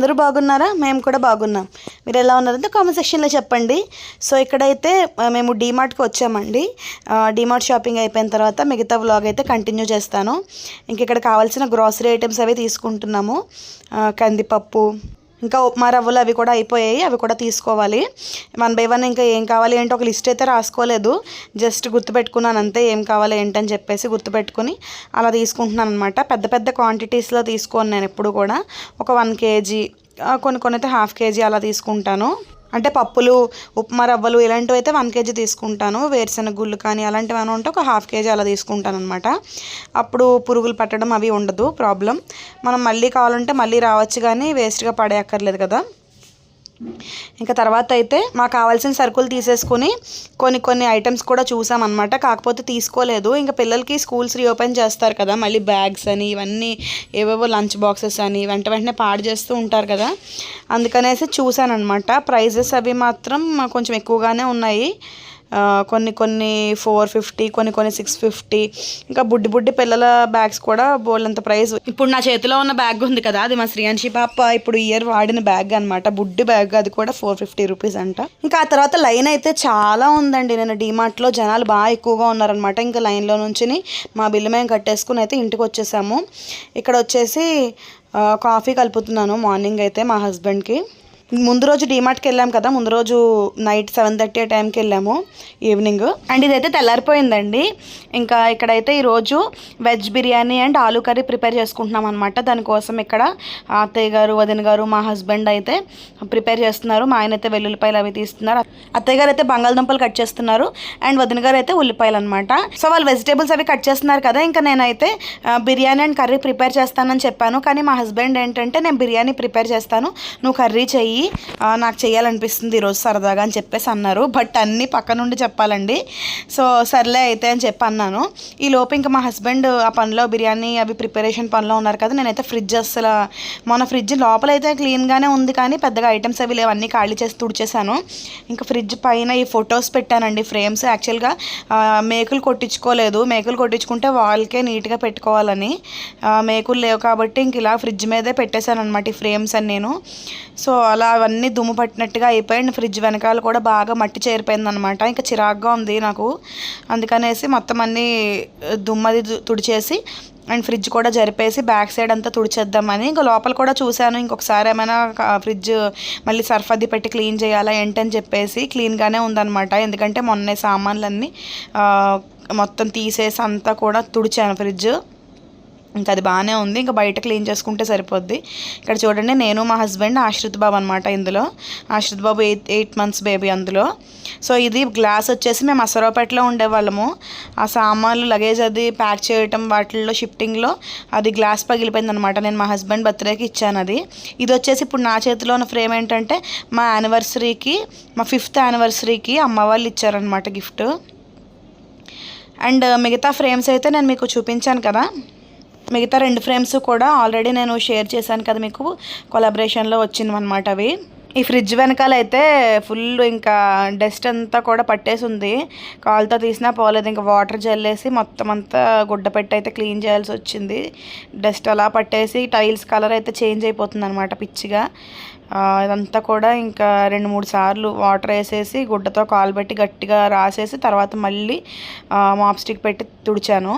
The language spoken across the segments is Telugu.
అందరూ బాగున్నారా? మేము కూడా బాగున్నాం. మీరు ఎలా ఉన్నారంటే కామెంట్ సెక్షన్లో చెప్పండి. సో ఇక్కడైతే మేము డీమార్ట్కి వచ్చామండి. డీమార్ట్ షాపింగ్ అయిపోయిన తర్వాత మిగతా వ్లాగ్ అయితే కంటిన్యూ చేస్తాను. ఇంక ఇక్కడ కావాల్సిన గ్రాసరీ ఐటమ్స్ అవి తీసుకుంటున్నాము. కందిపప్పు ఇంకా ఉప్మా రవ్వలు అవి కూడా అయిపోయాయి అవి కూడా తీసుకోవాలి. వన్ బై వన్ ఇంకా ఏం కావాలి ఏంటో ఒక లిస్ట్ అయితే రాసుకోలేదు. జస్ట్ గుర్తుపెట్టుకున్నాను అంతే ఏం కావాలి ఏంటని చెప్పేసి గుర్తుపెట్టుకుని అలా తీసుకుంటున్నాను అనమాట పెద్ద పెద్ద క్వాంటిటీస్లో తీసుకోను నేను ఎప్పుడు కూడా. ఒక వన్ కేజీ కొన్ని కొన్ని అయితే హాఫ్ కేజీ అలా తీసుకుంటాను. అంటే పప్పులు ఉప్మా రవ్వలు ఇలాంటివి అయితే వన్ కేజీ తీసుకుంటాను. వేరుశెనగ గుళ్ళు కానీ అలాంటివి అని ఉంటే ఒక హాఫ్ కేజీ అలా తీసుకుంటాను అనమాట అప్పుడు పురుగులు పట్టడం అవి ఉండదు ప్రాబ్లం. మనం మళ్ళీ కావాలంటే మళ్ళీ రావచ్చు కానీ వేస్ట్గా పడేయక్కర్లేదు కదా. ఇంకా తర్వాత అయితే మాకు కావాల్సిన సరుకులు తీసేసుకుని కొన్ని కొన్ని ఐటమ్స్ కూడా చూసామన్నమాట కాకపోతే తీసుకోలేదు. ఇంకా పిల్లలకి స్కూల్స్ రీఓపెన్ చేస్తారు కదా. మళ్ళీ బ్యాగ్స్ అని ఇవన్నీ ఏవేవో లంచ్ బాక్సెస్ అని వెంట వెంటనే పాడు చేస్తూ ఉంటారు కదా. అందుకనేసి చూశానమాట ప్రైజెస్ అవి మాత్రం కొంచెం ఎక్కువగానే ఉన్నాయి. కొన్ని కొన్ని ఫోర్ ఫిఫ్టీ కొన్ని కొన్ని సిక్స్ ఫిఫ్టీ ఇంకా బుడ్డి బుడ్డి పిల్లల బ్యాగ్స్ కూడా బోల్డంత ప్రైస్ ఇప్పుడు నా చేతిలో ఉన్న బ్యాగ్ ఉంది కదా అది మా శ్రీయాన్షి పాప ఇప్పుడు ఇయర్ వాడిన బ్యాగ్ అనమాట బుడ్డి బ్యాగ్ అది కూడా ఫోర్ ఫిఫ్టీ రూపీస్ అంట. ఇంకా ఆ తర్వాత లైన్ అయితే చాలా ఉందండి. నేను డీమార్ట్లో జనాలు బాగా ఎక్కువగా ఉన్నారనమాట ఇంకా లైన్లో నుంచి మా బిల్లు మేము కట్టేసుకుని అయితే ఇంటికి వచ్చేసాము. ఇక్కడ వచ్చేసి కాఫీ కలుపుతున్నాను మార్నింగ్ అయితే మా హస్బెండ్కి ముందు రోజు డీమార్ట్కి వెళ్ళాం కదా ముందు రోజు నైట్ సెవెన్ థర్టీ ఆ టైంకి వెళ్ళాము ఈవినింగ్ అండ్ ఇదైతే తెల్లారిపోయిందండి. ఇంకా ఇక్కడైతే ఈరోజు veg biryani and aloo curry prepare చేసుకుంటున్నాం అనమాట దానికోసం ఇక్కడ అత్తయ్య గారు వదిన గారు మా హస్బెండ్ అయితే ప్రిపేర్ చేస్తున్నారు. మా ఆయన అయితే వెల్లుల్లిపాయలు అవి తీస్తున్నారు. అత్తయ్య గారు అయితే బంగాళదుంపలు కట్ చేస్తున్నారు. అండ్ వదిన గారు అయితే ఉల్లిపాయలు అనమాట సో వాళ్ళు వెజిటేబుల్స్ అవి కట్ చేస్తున్నారు కదా ఇంకా నేనైతే బిర్యానీ అండ్ కర్రీ ప్రిపేర్ చేస్తానని చెప్పాను. కానీ మా హస్బెండ్ ఏంటంటే నేను బిర్యానీ ప్రిపేర్ చేస్తాను. నువ్వు కర్రీ చెయ్యి నాకు చేయాలనిపిస్తుంది ఈరోజు సరదాగా అని చెప్పేసి అన్నారు. బట్ అన్నీ పక్క నుండి చెప్పాలండి. సో సర్లే అయితే అని చెప్పి అన్నాను. ఈ లోపు ఇంకా మా హస్బెండ్ ఆ పనిలో బిర్యానీ అవి ప్రిపరేషన్ పనిలో ఉన్నారు కదా నేనైతే ఫ్రిడ్జ్ అసలు మొన్న ఫ్రిడ్జ్ లోపలైతే క్లీన్గానే ఉంది కానీ పెద్దగా ఐటమ్స్ అవి లేవన్నీ ఖాళీ చేసి తుడిచేశాను. ఇంకా ఫ్రిడ్జ్ పైన ఈ ఫొటోస్ పెట్టానండి ఫ్రేమ్స్. యాక్చువల్గా మేకులు కొట్టించుకోలేదు. మేకులు కొట్టించుకుంటే వాల్కే నీట్గా పెట్టుకోవాలని. మేకులు లేవు కాబట్టి ఇంక ఇలా ఫ్రిడ్జ్ మీదే పెట్టేశాను అనమాట ఈ ఫ్రేమ్స్ అని నేను. సో అలా అవన్నీ దుమ్ము పట్టినట్టుగా అయిపోయి ఫ్రిడ్జ్ వెనకాల కూడా బాగా మట్టి చేరిపోయిందనమాట ఇంకా చిరాగ్గా ఉంది నాకు. అందుకనేసి మొత్తం అన్నీ దుమ్మది తుడిచేసి అండ్ ఫ్రిడ్జ్ కూడా జరిపేసి బ్యాక్ సైడ్ అంతా తుడిచేద్దామని. ఇంకా లోపల కూడా చూశాను. ఇంకొకసారి ఏమైనా ఫ్రిడ్జ్ మళ్ళీ సర్ఫ్ అది పెట్టి క్లీన్ చేయాలా ఏంటని చెప్పేసి క్లీన్గానే ఉందనమాట ఎందుకంటే మొన్న సామాన్లన్నీ మొత్తం తీసేసి అంతా కూడా తుడిచాను ఫ్రిడ్జ్. ఇంకా అది బాగానే ఉంది. ఇంకా బయట క్లీన్ చేసుకుంటే సరిపోద్ది. ఇక్కడ చూడండి నేను మా హస్బెండ్ ఆశ్రిత్ బాబు అనమాట ఇందులో. ఆశ్రిత్ బాబు ఎయిట్ ఎయిట్ మంత్స్ బేబీ అందులో. సో ఇది గ్లాస్ వచ్చేసి మేము అసరావుపేటలో ఉండేవాళ్ళము. ఆ సామాన్లు లగేజ్ అది ప్యాక్ చేయటం వాటిల్లో షిఫ్టింగ్లో అది గ్లాస్ పగిలిపోయింది అనమాట నేను మా హస్బెండ్ బర్త్డేకి ఇచ్చాను అది. ఇది వచ్చేసి ఇప్పుడు నా చేతిలో ఉన్న ఫ్రేమ్ ఏంటంటే మా యానివర్సరీకి మా ఫిఫ్త్ యానివర్సరీకి అమ్మ వాళ్ళు ఇచ్చారనమాట గిఫ్ట్. అండ్ మిగతా ఫ్రేమ్స్ అయితే నేను మీకు చూపించాను కదా. మిగతా రెండు ఫ్రేమ్స్ కూడా ఆల్రెడీ నేను షేర్ చేశాను కదా మీకు. కొలాబరేషన్లో వచ్చినవన్నమాట అవి. ఈ ఫ్రిడ్జ్ వెనకాల అయితే ఫుల్ ఇంకా డస్ట్ అంతా కూడా పట్టేసి ఉంది కాలుతో తీసినా పోలేదు. ఇంకా వాటర్ జల్లేసి మొత్తం అంతా గుడ్డ పెట్టి అయితే క్లీన్ చేయాల్సి వచ్చింది. డస్ట్ అలా పట్టేసి టైల్స్ కలర్ అయితే చేంజ్ అయిపోతుంది అనమాట పిచ్చిగా ఇదంతా కూడా ఇంకా రెండు మూడు సార్లు వాటర్ వేసేసి గుడ్డతో కాలు పెట్టి గట్టిగా రాసేసి తర్వాత మళ్ళీ మాప్ స్టిక్ పెట్టి తుడిచాను.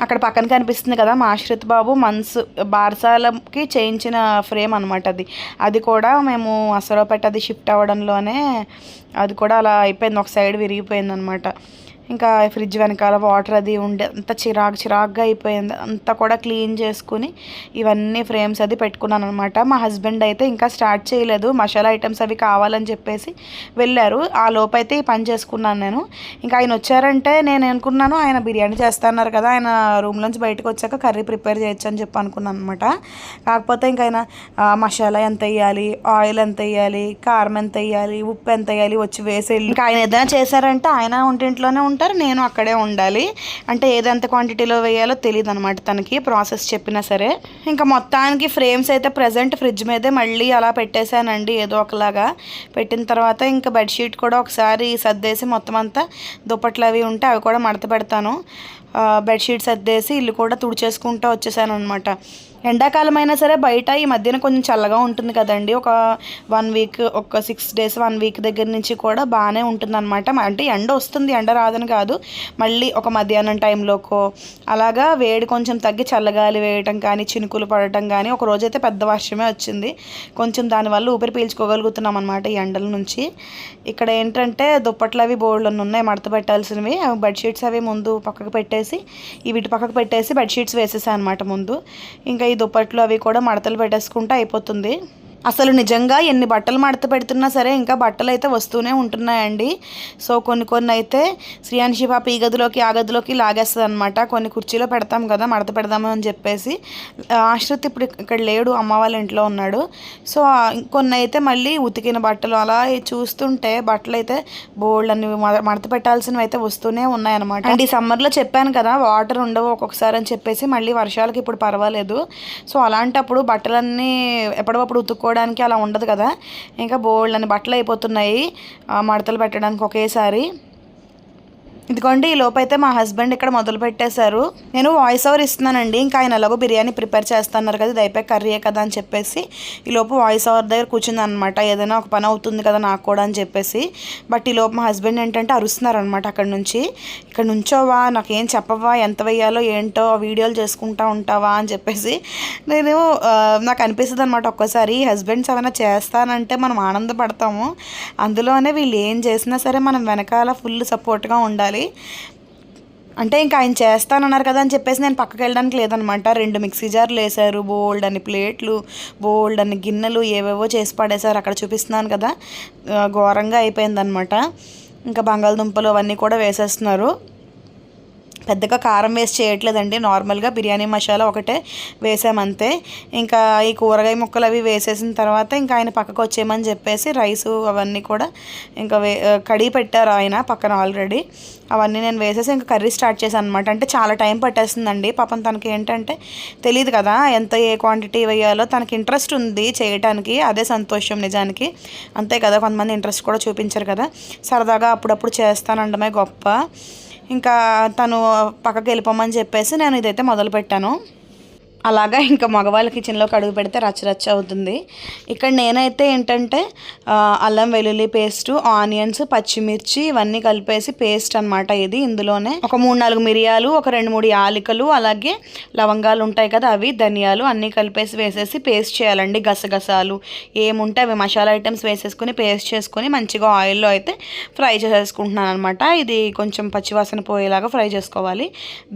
అక్కడ పక్కన కనిపిస్తుంది కదా మా ఆశ్రిత్ బాబు మన్స్ బార్సాలకి చేయించిన ఫ్రేమ్ అనమాట అది. అది కూడా మేము అసరావుపేట అది షిఫ్ట్ అవ్వడంలోనే అది కూడా అలా అయిపోయింది ఒక సైడ్ విరిగిపోయింది అనమాట ఇంకా ఫ్రిడ్జ్ వెనకాల వాటర్ అది ఉండే అంత చిరాకు చిరాకుగా అయిపోయింది. అంతా కూడా క్లీన్ చేసుకుని ఇవన్నీ ఫ్రేమ్స్ అది పెట్టుకున్నాను అనమాట మా హస్బెండ్ అయితే ఇంకా స్టార్ట్ చేయలేదు. మసాలా ఐటమ్స్ అవి కావాలని చెప్పేసి వెళ్ళారు. ఆ లోపైతే ఈ పని చేసుకున్నాను నేను. ఇంకా ఆయన వచ్చారంటే నేను అనుకున్నాను ఆయన బిర్యానీ చేస్తున్నారు కదా ఆయన రూమ్లోంచి నుంచి బయటకు వచ్చాక కర్రీ ప్రిపేర్ చేయొచ్చు అని చెప్పి అనుకున్నాను అనమాట కాకపోతే ఇంకా ఆయన మసాలా ఎంత వేయాలి ఆయిల్ ఎంత వేయాలి కారం ఎంత వేయాలి ఉప్పు ఎంత వేయాలి వచ్చి వేసేయాలి ఇంకా ఆయన ఏదైనా చేశారంటే ఆయన వంటింట్లోనే ఉంటారు నేను అక్కడే ఉండాలి. అంటే ఏదెంత క్వాంటిటీలో వేయాలో తెలియదు అనమాట తనకి ప్రాసెస్ చెప్పినా సరే. ఇంకా మొత్తానికి ఫ్రేమ్స్ అయితే ప్రజెంట్ ఫ్రిడ్జ్ మీదే మళ్ళీ అలా పెట్టేశానండి ఏదో ఒకలాగా. పెట్టిన తర్వాత ఇంకా బెడ్షీట్ కూడా ఒకసారి సర్దేసి మొత్తం అంతా దుప్పట్లు అవి ఉంటే అవి కూడా మడత పెడతాను. బెడ్షీట్ సర్దేసి ఇల్లు కూడా తుడిచేసుకుంటూ వచ్చేసాను అనమాట ఎండాకాలం అయినా సరే బయట ఈ మధ్యన కొంచెం చల్లగా ఉంటుంది కదండి. ఒక వన్ వీక్ ఒక సిక్స్ డేస్ వన్ వీక్ దగ్గర నుంచి కూడా బాగానే ఉంటుంది అనమాట అంటే ఎండ వస్తుంది ఎండ రాదని కాదు. మళ్ళీ ఒక మధ్యాహ్నం టైంలోకో అలాగా వేడి కొంచెం తగ్గి చల్లగాలి వేయటం కానీ చినుకులు పడటం కానీ ఒక రోజైతే పెద్ద వర్షమే వచ్చింది. కొంచెం దానివల్ల ఊపిరి పీల్చుకోగలుగుతున్నాం అనమాట ఈ ఎండల నుంచి. ఇక్కడ ఏంటంటే దుప్పట్లు అవి బోర్డులు ఉన్నాయి మడత పెట్టాల్సినవి. బెడ్షీట్స్ అవి ముందు పక్కకు పెట్టేసి ఈ వీటి పక్కకు పెట్టేసి బెడ్షీట్స్ వేసేసాను అనమాట ముందు. ఇంకా ఈ దుప్పట్లు అవి కూడా మడతలు పెట్టేసుకుంటే అయిపోతుంది. అసలు నిజంగా ఎన్ని బట్టలు మడత పెడుతున్నా సరే ఇంకా బట్టలు అయితే వస్తూనే ఉంటున్నాయండి. సో కొన్ని కొన్ని అయితే శ్రీయాన్షి పాప ఈ గదిలోకి ఆ గదిలోకి లాగేస్తుంది అనమాట కొన్ని కుర్చీలో పెడతాం కదా మడత పెడదాము అని చెప్పేసి. ఆశ్రిత్ ఇప్పుడు ఇక్కడ లేడు అమ్మ వాళ్ళ ఇంట్లో ఉన్నాడు. సో కొన్ని అయితే మళ్ళీ ఉతికిన బట్టలు అలా చూస్తుంటే బట్టలు అయితే బోల్డ్ అని మడత పెట్టాల్సినవి అయితే వస్తూనే ఉన్నాయన్నమాట. అండ్ ఈ సమ్మర్లో చెప్పాను కదా వాటర్ ఉండవు ఒక్కొక్కసారి అని చెప్పేసి మళ్ళీ వర్షాలకి ఇప్పుడు పర్వాలేదు. సో అలాంటప్పుడు బట్టలన్నీ ఎప్పటికప్పుడు ఉతుక్కోవడం పెట్టుకోవడానికి అలా ఉండదు కదా. ఇంకా బోల్డ్ అని బట్టలు అయిపోతున్నాయి మడతలు పెట్టడానికి ఒకేసారి. ఇదిగోండి ఈ లోపు అయితే మా హస్బెండ్ ఇక్కడ మొదలు పెట్టేశారు. నేను వాయిస్ ఓవర్ ఇస్తున్నానండి. ఇంకా ఆయన ఎలాగో బిర్యానీ ప్రిపేర్ చేస్తున్నారు కదా ఇది అయిపోయి కర్రీయే కదా అని చెప్పేసి ఈ లోపు వాయిస్ ఓవర్ దగ్గర కూర్చుంది అనమాట ఏదైనా ఒక పని అవుతుంది కదా నాకు కూడా అని చెప్పేసి. బట్ ఈ లోపు మా హస్బెండ్ ఏంటంటే అరుస్తున్నారు అనమాట అక్కడ నుంచి. ఇక్కడ నుంచోవా నాకేం చెప్పవా ఎంత వేయాలో ఏంటో వీడియోలు చేసుకుంటా ఉంటావా? అని చెప్పేసి. నేను నాకు అనిపిస్తుంది అనమాట ఒక్కసారి హస్బెండ్స్ ఏమైనా చేస్తానంటే మనం ఆనందపడతాము. అందులోనే వీళ్ళు ఏం చేసినా సరే మనం వెనకాల ఫుల్ సపోర్ట్గా ఉండాలి ఒకసారి అంటే ఇంకా ఆయన చేస్తానన్నారు కదా అని చెప్పేసి నేను పక్కకి వెళ్ళడానికి లేదనమాట. రెండు మిక్సీ జార్లు వేశారు బోల్డ్ అని ప్లేట్లు బోల్డ్ అని గిన్నెలు ఏవేవో చేసి పడేశారు. అక్కడ చూపిస్తున్నాను కదా. ఘోరంగా అయిపోయిందనమాట. ఇంకా బంగాళదుంపలు అవన్నీ కూడా వేసేస్తున్నారు. పెద్దగా కారం వేసి చేయట్లేదండి. నార్మల్గా బిర్యానీ మసాలా ఒకటే వేసామంతే. ఇంకా ఈ కూరగాయ ముక్కలు అవి వేసేసిన తర్వాత ఇంకా ఆయన పక్కకు వచ్చేయమని చెప్పేసి రైస్ అవన్నీ కూడా ఇంకా వే కడిగి పెట్టారు ఆయన పక్కన ఆల్రెడీ. అవన్నీ నేను వేసేసి ఇంకా కర్రీ స్టార్ట్ చేశాను అనమాట అంటే చాలా టైం పట్టేస్తుందండి. పాపం తనకి ఏంటంటే తెలియదు కదా ఎంత ఏ క్వాంటిటీ వేయాలో. తనకి ఇంట్రెస్ట్ ఉంది చేయటానికి. అదే సంతోషం నిజానికి. అంతే కదా కొంతమంది ఇంట్రెస్ట్ కూడా చూపించారు కదా. సరదాగా అప్పుడప్పుడు చేస్తానండమే గొప్ప. ఇంకా తను పక్కకి వెళ్ళిపోమని చెప్పేసి నేను ఇదైతే మొదలుపెట్టాను. అలాగా ఇంకా మగవాళ్ళ కిచెన్లోకి అడుగు పెడితే రచ్చరచ్చ అవుతుంది. ఇక్కడ నేనైతే ఏంటంటే అల్లం వెల్లుల్లి పేస్ట్ ఆనియన్స్ పచ్చిమిర్చి ఇవన్నీ కలిపేసి పేస్ట్ అనమాట ఇది ఇందులోనే. ఒక మూడు నాలుగు మిరియాలు ఒక రెండు మూడు యాలికలు అలాగే లవంగాలు ఉంటాయి కదా అవి ధనియాలు అన్నీ కలిపేసి వేసేసి పేస్ట్ చేయాలండి గసగసాలు. ఏముంటే అవి మసాలా ఐటమ్స్ వేసేసుకుని పేస్ట్ చేసుకుని మంచిగా ఆయిల్లో అయితే ఫ్రై చేసేసుకుంటున్నాను అనమాట ఇది కొంచెం పచ్చివాసన పోయేలాగా ఫ్రై చేసుకోవాలి.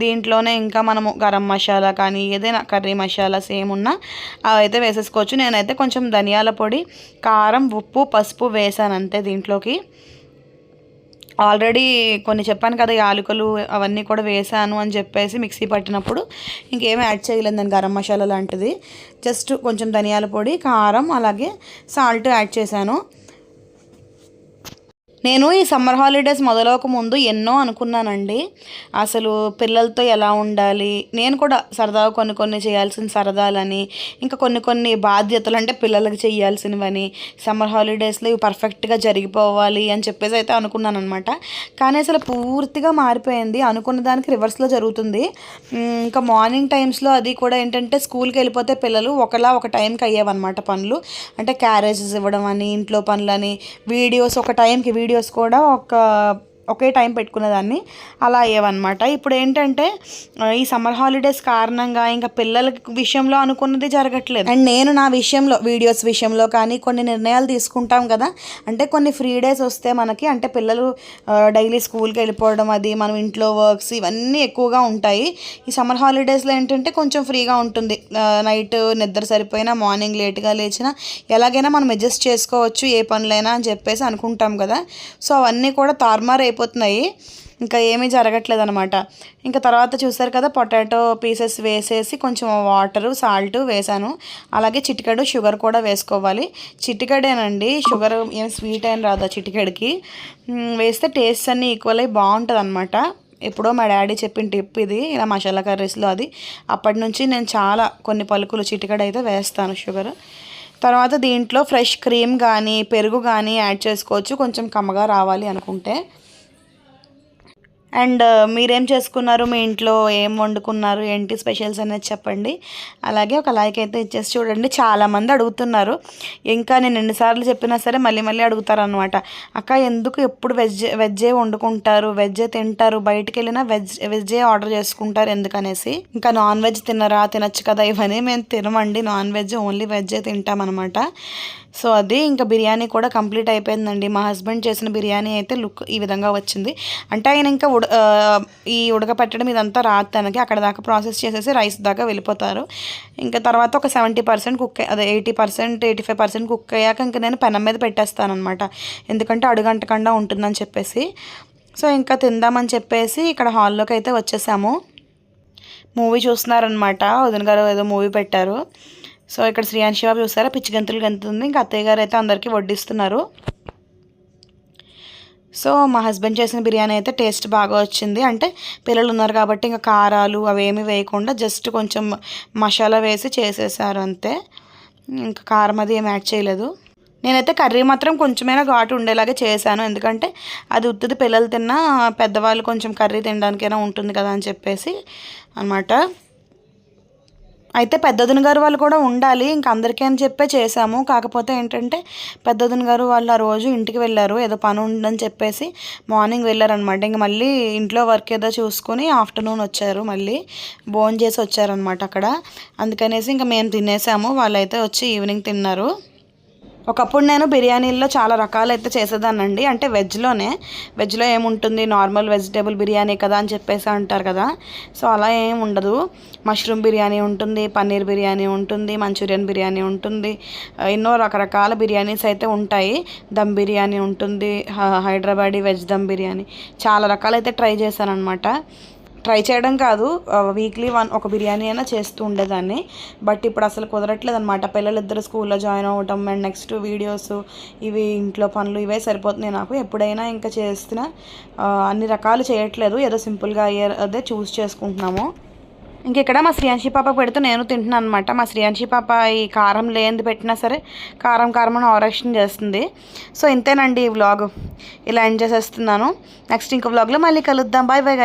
దీంట్లోనే ఇంకా మనము గరం మసాలా కానీ ఏదైనా కర్రీ సేమ్ ఉన్నా అవైతే వేసేసుకోవచ్చు. నేనైతే కొంచెం ధనియాల పొడి కారం ఉప్పు పసుపు వేసాను అంతే దీంట్లోకి. ఆల్రెడీ కొన్ని చెప్పాను కదా యాలకులు అవన్నీ కూడా వేసాను అని చెప్పేసి మిక్సీ పట్టినప్పుడు ఇంకేమీ యాడ్ చేయలేదు నేను గరం మసాలా లాంటిది. జస్ట్ కొంచెం ధనియాల పొడి కారం అలాగే సాల్ట్ యాడ్ చేశాను. నేను ఈ సమ్మర్ హాలిడేస్ మొదలవక ముందు ఎన్నో అనుకున్నానండి. అసలు పిల్లలతో ఎలా ఉండాలి? నేను కూడా సరదాగా కొన్ని కొన్ని చేయాల్సిన సరదాలని ఇంకా కొన్ని కొన్ని బాధ్యతలు అంటే పిల్లలకి చేయాల్సినవని సమ్మర్ హాలిడేస్లో ఇవి పర్ఫెక్ట్గా జరిగిపోవాలి అని చెప్పేసి అయితే అనుకున్నాను అనమాట కానీ అసలు పూర్తిగా మారిపోయింది. అనుకున్న దానికి రివర్స్లో జరుగుతుంది. ఇంకా మార్నింగ్ టైమ్స్లో అది కూడా ఏంటంటే స్కూల్కి వెళ్ళిపోతే పిల్లలు ఒకలా ఒక టైంకి అయ్యేవన్నమాట పనులు. అంటే క్యారేజెస్ ఇవ్వడం అని ఇంట్లో పనులని వీడియోస్ ఒక టైంకి వీడియో వీడియోస్ కూడా ఒక ఒకే టైం పెట్టుకునేదాన్ని అలా అయ్యేవన్నమాట. ఇప్పుడు ఏంటంటే ఈ సమ్మర్ హాలిడేస్ కారణంగా ఇంకా పిల్లల విషయంలో అనుకున్నది జరగట్లేదు. అండ్ నేను నా విషయంలో వీడియోస్ విషయంలో కానీ కొన్ని నిర్ణయాలు తీసుకుంటాం కదా. అంటే కొన్ని ఫ్రీ డేస్ వస్తే మనకి అంటే పిల్లలు డైలీ స్కూల్కి వెళ్ళిపోవడం అది మనం ఇంట్లో వర్క్స్ ఇవన్నీ ఎక్కువగా ఉంటాయి. ఈ సమ్మర్ హాలిడేస్లో ఏంటంటే కొంచెం ఫ్రీగా ఉంటుంది. నైట్ నిద్ర సరిపోయినా మార్నింగ్ లేట్గా లేచినా ఎలాగైనా మనం అడ్జస్ట్ చేసుకోవచ్చు ఏ పనులైనా అని చెప్పేసి అనుకుంటాం కదా. సో అవన్నీ కూడా తారుమారు అయిపోతున్నాయి. ఇంకా ఏమీ జరగట్లేదు అనమాట ఇంకా తర్వాత చూసారు కదా పొటాటో పీసెస్ వేసేసి కొంచెం వాటరు సాల్ట్ వేసాను. అలాగే చిటికెడు షుగర్ కూడా వేసుకోవాలి. చిటికెడేనండి షుగర్ ఏం స్వీట్ అయిన రాదు చిటికెడికి. వేస్తే టేస్ట్ అన్నీ ఈక్వల్ అయ్యి బాగుంటుంది అనమాట ఎప్పుడో మా డాడీ చెప్పిన టిప్ ఇది ఇలా మసాలా కర్రీస్లో అది. అప్పటి నుంచి నేను చాలా కొన్ని పలుకులు చిటికడ అయితే వేస్తాను షుగర్. తర్వాత దీంట్లో ఫ్రెష్ క్రీమ్ కానీ పెరుగు కానీ యాడ్ చేసుకోవచ్చు. కొంచెం కమ్మగా రావాలి అనుకుంటే. అండ్ మీరేం చేసుకున్నారు? మీ ఇంట్లో ఏం వండుకున్నారు? ఏంటి స్పెషల్స్ అనేది చెప్పండి. అలాగే ఒక లైక్ అయితే ఇచ్చేసి చూడండి. చాలామంది అడుగుతున్నారు. ఇంకా నేను ఎన్నిసార్లు చెప్పినా సరే మళ్ళీ మళ్ళీ అడుగుతారు అనమాట అక్క ఎందుకు ఎప్పుడు వెజ్ వెజ్జే వండుకుంటారు? వెజ్జే తింటారు? బయటికి వెళ్ళినా వెజ్ వెజ్జే ఆర్డర్ చేసుకుంటారు ఎందుకనేసి? ఇంకా నాన్ వెజ్ తినరా? తినచ్చు కదా? ఇవన్నీ మేము తినమండి. నాన్ వెజ్ ఓన్లీ వెజ్జే తింటామన్నమాట. సో అది ఇంకా బిర్యానీ కూడా కంప్లీట్ అయిపోయిందండి. మా హస్బెండ్ చేసిన బిర్యానీ అయితే లుక్ ఈ విధంగా వచ్చింది. అంటే ఆయన ఇంకా ఉడ ఈ ఉడకపెట్టడం ఇదంతా రాదు తనకి. అక్కడ దాకా ప్రాసెస్ చేసేసి రైస్ దాకా వెళ్ళిపోతారు. ఇంకా తర్వాత ఒక సెవెంటీ పర్సెంట్ కుక్ అదే eighty percent eighty five percent cook అయ్యాక ఇంకా నేను పెనం మీద పెట్టేస్తాను అనమాట ఎందుకంటే అడుగంటకుండా ఉంటుందని చెప్పేసి. సో ఇంకా తిందామని చెప్పేసి ఇక్కడ హాల్లోకి అయితే వచ్చేసాము. మూవీ చూస్తున్నారనమాట వదిన గారు ఏదో మూవీ పెట్టారు. సో ఇక్కడ శ్రీయాన్షి బాబు చూసారా? పిచ్చి గంతులు గంతుంది. ఇంకా అత్తయ్య గారు అయితే అందరికీ వడ్డిస్తున్నారు. సో మా హస్బెండ్ చేసిన బిర్యానీ అయితే టేస్ట్ బాగా వచ్చింది. అంటే పిల్లలు ఉన్నారు కాబట్టి ఇంకా కారాలు అవేమి వేయకుండా జస్ట్ కొంచెం మసాలా వేసి చేసేసారు అంతే. ఇంకా కారం అది ఏం యాడ్ చేయలేదు. నేనైతే కర్రీ మాత్రం కొంచెమైనా ఘాటు ఉండేలాగా చేశాను. ఎందుకంటే అది ఉత్తిది పిల్లలు తిన్నా పెద్దవాళ్ళు కొంచెం కర్రీ తినడానికైనా ఉంటుంది కదా అని చెప్పేసి అనమాట అయితే పెద్దదిన గారు వాళ్ళు కూడా ఉండాలి ఇంక అందరికీ అని చెప్పే చేశాము. కాకపోతే ఏంటంటే పెద్దదిన గారు వాళ్ళు ఆ రోజు ఇంటికి వెళ్ళారు ఏదో పని ఉందని చెప్పేసి మార్నింగ్ వెళ్ళారనమాట. ఇంక మళ్ళీ ఇంట్లో వర్క్ ఏదో చూసుకొని ఆఫ్టర్నూన్ వచ్చారు మళ్ళీ భోజనం చేసి వచ్చారనమాట అక్కడ. అందుకనేసి ఇంకా మేము తినేసాము వాళ్ళైతే వచ్చి ఈవినింగ్ తిన్నారు. ఒకప్పుడు నేను బిర్యానీల్లో చాలా రకాలు అయితే చేసేదానండి అంటే వెజ్లోనే వెజ్లో ఏముంటుంది? నార్మల్ వెజిటేబుల్ బిర్యానీ కదా అని చెప్పేసి అంటారు కదా. సో అలా ఏం ఉండదు. మష్రూమ్ బిర్యానీ ఉంటుంది పన్నీర్ బిర్యానీ ఉంటుంది మంచూరియన్ బిర్యానీ ఉంటుంది. ఎన్నో రకరకాల బిర్యానీస్ అయితే ఉంటాయి. దమ్ బిర్యానీ ఉంటుంది హ- హైదరాబాదీ వెజ్ దమ్ బిర్యానీ. చాలా రకాలైతే ట్రై చేశాను అనమాట ట్రై చేయడం కాదు వీక్లీ వన్ ఒక బిర్యానీ అయినా చేస్తూ ఉండేదాన్ని. బట్ ఇప్పుడు అసలు కుదరట్లేదు అనమాట పిల్లలిద్దరు స్కూల్లో జాయిన్ అవ్వటం అండ్ నెక్స్ట్ వీడియోస్ ఇవి ఇంట్లో పనులు ఇవే సరిపోతున్నాయి నాకు. ఎప్పుడైనా ఇంకా చేస్తున్నా అన్ని రకాలు చేయట్లేదు. ఏదో సింపుల్గా అయ్యే అదే చూస్ చేసుకుంటున్నాము. ఇంకెక్కడ మా శ్రీయాంశి పాప పెడితే నేను తింటున్నాను అనమాట మా శ్రీయాంశి పాప ఈ కారం లేనిది పెట్టినా సరే కారం కారం అని ఆరక్షన్ చేస్తుంది. సో ఇంతేనండి ఈ వ్లాగ్ ఇలా ఎంజాయ్ చేస్తున్నాను నెక్స్ట్ ఇంకో వ్లాగ్లో మళ్ళీ కలుద్దాం. Bye bye